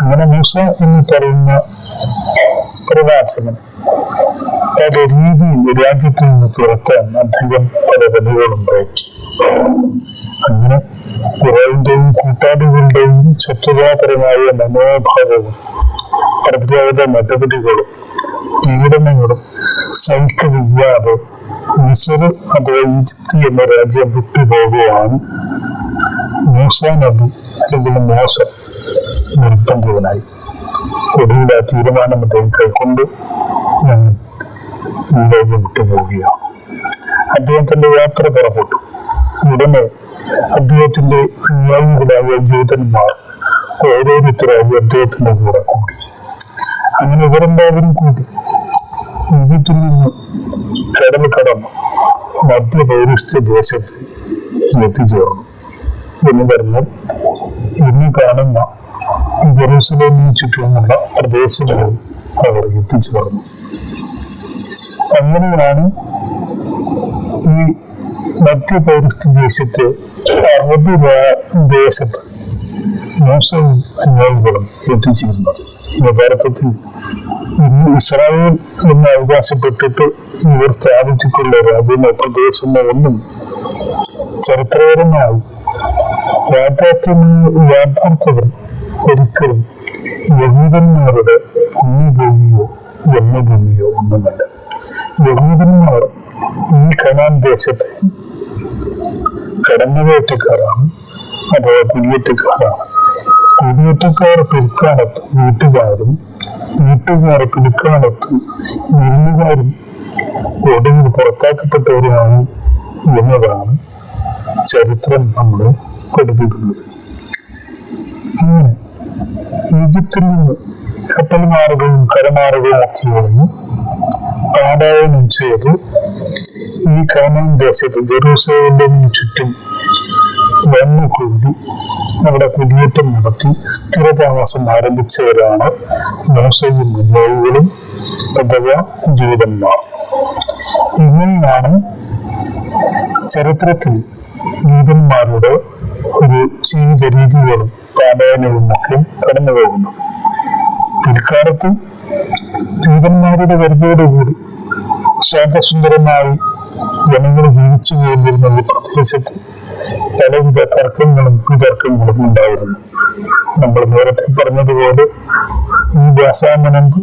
അങ്ങനെ മൂസ എന്ന് പറയുന്ന പ്രവാചകൻ പല രീതിയിൽ രാജ്യത്തിൽ നിന്ന് തുറക്കാൻ അധികം പല പയറ്റി അങ്ങനെ കുറവിന്റെയും കൂട്ടാളികളുടെയും ശത്രുതാപരമായ മനോഭാവവും പ്രതിരോധ നടപടികളും പീഡനങ്ങളും സഹിക്കവയ്യാതെ മിസർ അഥവാ ഈജിപ്ത് എന്ന രാജ്യം വിട്ടുപോവുകയാണ് മൂസ നബി അല്ലെങ്കിൽ മോശ നിർബന്ധിതനായി ഒടുവിൽ ആ തീരുമാനം അദ്ദേഹം കൈക്കൊണ്ട് ഞാൻ രാജ്യം വിട്ടുപോവുകയാണ് അദ്ദേഹം തന്റെ യാത്ര പുറപ്പെട്ടു. ഉടനെ അദ്ദേഹത്തിന്റെ അനുയായികളായ ജൂതന്മാർ ഓരോരുത്തരായി അദ്ദേഹത്തിന്റെ കൂടെ കൂടി. അങ്ങനെ ഇവരെല്ലാവരും കൂടി ഈജിപ്തിൽ നിന്ന് കടൽ കടന്ന് മധ്യ പൗരസ്ത്യ ദേശത്ത് എത്തിച്ചേർന്നു. എന്ന് പറഞ്ഞാൽ ഇന്ന് കാണുന്ന ജെറൂസലേമിന് ചുറ്റുമുള്ള പ്രദേശങ്ങളിൽ അവർ എത്തിച്ചേർന്നു അങ്ങനെയാണ് ഈ മധ്യ പൗരസ്ത്യ ദേശത്തെ അറബ് ദേശത്ത് മോശം അനുയായികളും എത്തിച്ചിരുന്നത്. യഥാർത്ഥത്തിൽ ഇന്ന് ഇസ്രായേൽ എന്ന് അവകാശപ്പെട്ടിട്ട് ഇവർ സ്ഥാപിച്ചിട്ടുള്ള രാജ്യമോ പ്രദേശമോ ഒന്നും ചരിത്രപരമായി യാഥാർത്ഥ്യം യാഥാർത്ഥ്യത്തിൽ ഒരിക്കലും യഹൂദന്മാരുടെ പുണ്യഭൂമിയോ ജന്മഭൂമിയോ ഒന്നുമല്ല. യഹൂദന്മാർ ഈ കനാൻ ദേശത്തെ കടന്നുകയറ്റക്കാരാണ് അഥവാ കുടിയേറ്റക്കാരാണ്. കുടിയേറ്റക്കാർ പിൽക്കാലത്ത് വീട്ടുകാരും വീട്ടുകാർ പിൽക്കാലത്ത് വിരുന്നുകാരും ഒടുവിൽ പുറത്താക്കപ്പെട്ടവരാണ് എന്നതാണ് ചരിത്രം നമ്മൾ പഠിപ്പിക്കുന്നത്. അങ്ങനെ ഈജിപ്തിൽ നിന്ന് കപ്പൽ മാറുകയും കരമാർഗവും ഒക്കെ ആയിരുന്നു. പാലായനം ചെയ്ത്. ഈ കാനാൻ ദേശത്ത് ജെറൂസലേമിന് ചുറ്റും വന്നു കൂടി. അവിടെ കുടിയേറ്റം നടത്തി. സ്ഥിരതാമസം ആരംഭിച്ചവരാണ് മോശയും മുന്നോയികളും അഥവാ ജൂതന്മാർ. ഇങ്ങനെയാണ് ചരിത്രത്തിൽ ജൂതന്മാരുടെ ഒരു ജീവിത രീതികളും ഒക്കെ കടന്നു പോകുന്നത്. പിൽക്കാലത്ത് ദൂതന്മാരുടെ വരുന്നതോടുകൂടി ശാന്തസുന്ദരമായി ജനങ്ങൾ ജീവിച്ചു കഴിഞ്ഞിരുന്ന ഈ പ്രദേശത്ത് പലവിധ തർക്കങ്ങളും വിതർക്കങ്ങളും ഉണ്ടായിരുന്നു. നമ്മൾ നേരത്തെ പറഞ്ഞതുപോലെ ഈ വ്യാസാമനന്ത്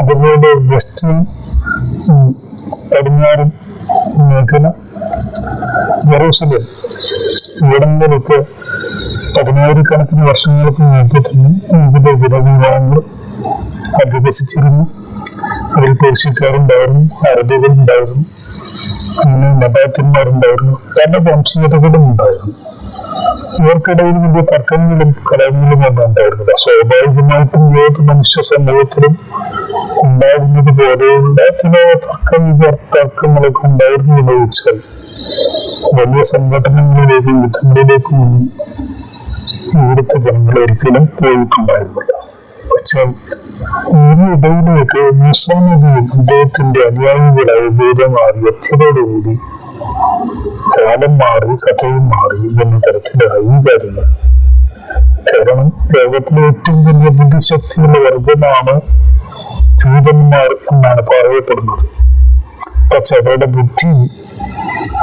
അതുപോലെ വെസ്റ്റേൺ പടിഞ്ഞാറൻ മേഖല ജെറൂസലേം ഇവിടങ്ങളിലൊക്കെ പതിനായിരക്കണക്കിന് വർഷങ്ങൾക്ക് മുമ്പ് തന്നെ വിവിധ ജനവിഭാഗങ്ങൾ അധിവസിച്ചിരുന്നു. അതിൽ പേർഷ്യക്കാരുണ്ടായിരുന്നു അറബികളുണ്ടായിരുന്നു അങ്ങനെ നബാത്തിന്മാരുണ്ടായിരുന്നു പല വംശീയതകളും ഉണ്ടായിരുന്നു. ഇവർക്കിടയിൽ വലിയ തർക്കങ്ങളും കലഹങ്ങളും ഒന്നും ഉണ്ടായിരുന്നില്ല. സ്വാഭാവികമായിട്ടും ഏത് മനുഷ്യ സമൂഹത്തിലും ഉണ്ടാകുന്നത് പോലെയുള്ള ചില തർക്ക തർക്കങ്ങളൊക്കെ ഉണ്ടായിരുന്നു എന്ന് ചോദിച്ചാൽ വലിയ സംഘടനകളിലേക്കും യുദ്ധങ്ങളിലേക്കും ഇവിടുത്തെ ജനങ്ങൾ ഒരിക്കലും പോയിട്ടുണ്ടായിരുന്നില്ല പക്ഷേ ഇതിനിടയിലേക്ക് മൂസാ നബി അദ്ദേഹത്തിന്റെ അനുയായികളായ മാറി എത്തിയതോടുകൂടി കാലം മാറി കഥയും മാറി എന്ന തരത്തിലായി കാര്യങ്ങൾ. കാരണം ലോകത്തിലെ ഏറ്റവും വലിയ ബുദ്ധിശക്തിയുള്ള വർഗമാണ് ജൂതന്മാർ എന്നാണ് പറയപ്പെടുന്നത്. പക്ഷെ അവരുടെ ബുദ്ധി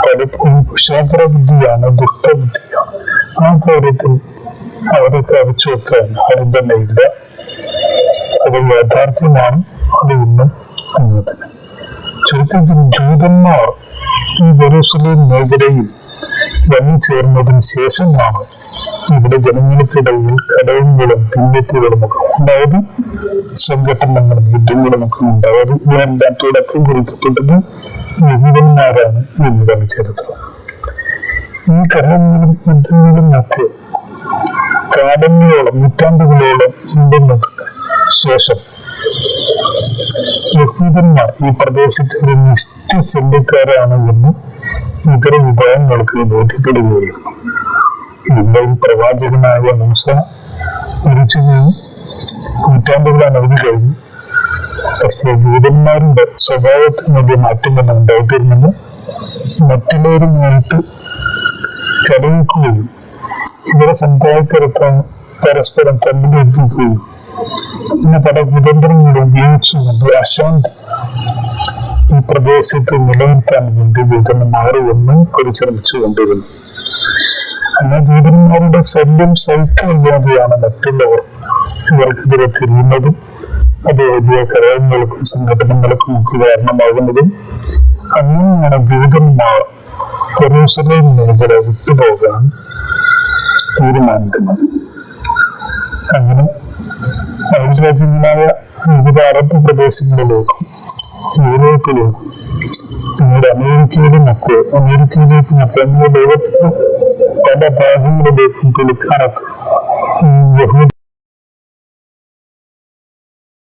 പലപ്പോഴും കുശാഗ്ര ബുദ്ധിയാണ് ദുഷ്ടബുദ്ധിയാണ്. ആ കാര്യത്തിൽ അവരെ കവച്ചു വെക്കാൻ ആരും തന്നെ ഇല്ല അത് യാഥാർത്ഥ്യമാണ് അത് ഇന്നും ചുരുക്കത്തിൽ ജൂതന്മാർ ഈ ജെറൂസലേം മേഖലയിൽ വന്നു ചേർന്നതിന് ശേഷമാണ് ഇവിടെ ജനങ്ങൾക്കിടയിൽ കടവുകളും പിന്നറ്റുകളും ഒക്കെ ഉണ്ടായത് സംഘടനകളും യുദ്ധങ്ങളും ഒക്കെ ഉണ്ടായത് ഇതിനെല്ലാം തുടക്കം കുറിക്കപ്പെട്ടത് യഹൂദന്മാരാണ് എന്നതാണ് ചേർത്തത് ഈ കടവുകളും യുദ്ധങ്ങളും ഒക്കെ കാലങ്ങളോളം നൂറ്റാണ്ടുകളോളം ഉണ്ടെന്ന് ശേഷം യഹൂദന്മാർ ഈ പ്രദേശത്ത് ഒരു പ്രദേശത്തിലെ ചെല്ലിക്കാരാണ് എന്ന് ഇതര വിഭാഗങ്ങൾക്ക് ബോധ്യപ്പെടുകയായിരുന്നു ഇന്നും പ്രവാചകനായ മൂസ മരിച്ചു പോയി നൂറ്റാണ്ടുകൾ അനവധി കഴിഞ്ഞു. പക്ഷേ ജൂതന്മാരുടെ സ്വഭാവത്തിൽ വലിയ മാറ്റമൊന്നും ഉണ്ടായിട്ടിരുന്നില്ല മറ്റുള്ളവരുമായിട്ട് കലയിക്കുകയും ഇവരെ സമുദായത്തിലെത്താൻ പരസ്പരം തമ്മിലെത്തിക്കുകയും പിന്നെ പല കുതന്ത്രങ്ങൾ ഉപയോഗിച്ചുകൊണ്ട് അശാന്തി ഈ പ്രദേശത്ത് നിലനിർത്താൻ വേണ്ടി ദൂതന്മാർ ഒന്ന് പരിശ്രമിച്ചുകൊണ്ടിരുന്നു. അങ്ങനെ ദൂതന്മാരുടെ ശല്യം സഹിക്കാതെയാണ് മറ്റുള്ളവർ ഇവർക്കെതിരെ തിരിയുന്നതും അത് വലിയ കലഹങ്ങൾക്കും സംഘടനകൾക്കും ഒക്കെ കാരണമാകുന്നതും അങ്ങനെയാണ് ദൂതന്മാർ ജെറൂസലേം മേഖല വിട്ടുപോകാൻ തീരുമാനിക്കുന്നത്. അങ്ങനെ അയൽരാജ്യങ്ങളായ വിവിധ അറബ് പ്രദേശങ്ങളിലേക്കും യൂറോപ്പിലും പിന്നീട് അമേരിക്കയിലും ഒക്കെ അമേരിക്കയിലേക്കും ഒക്കെ അങ്ങനെ ലോകത്തിന്റെ പല ഭാഗങ്ങളിലേക്കും യഹൂദ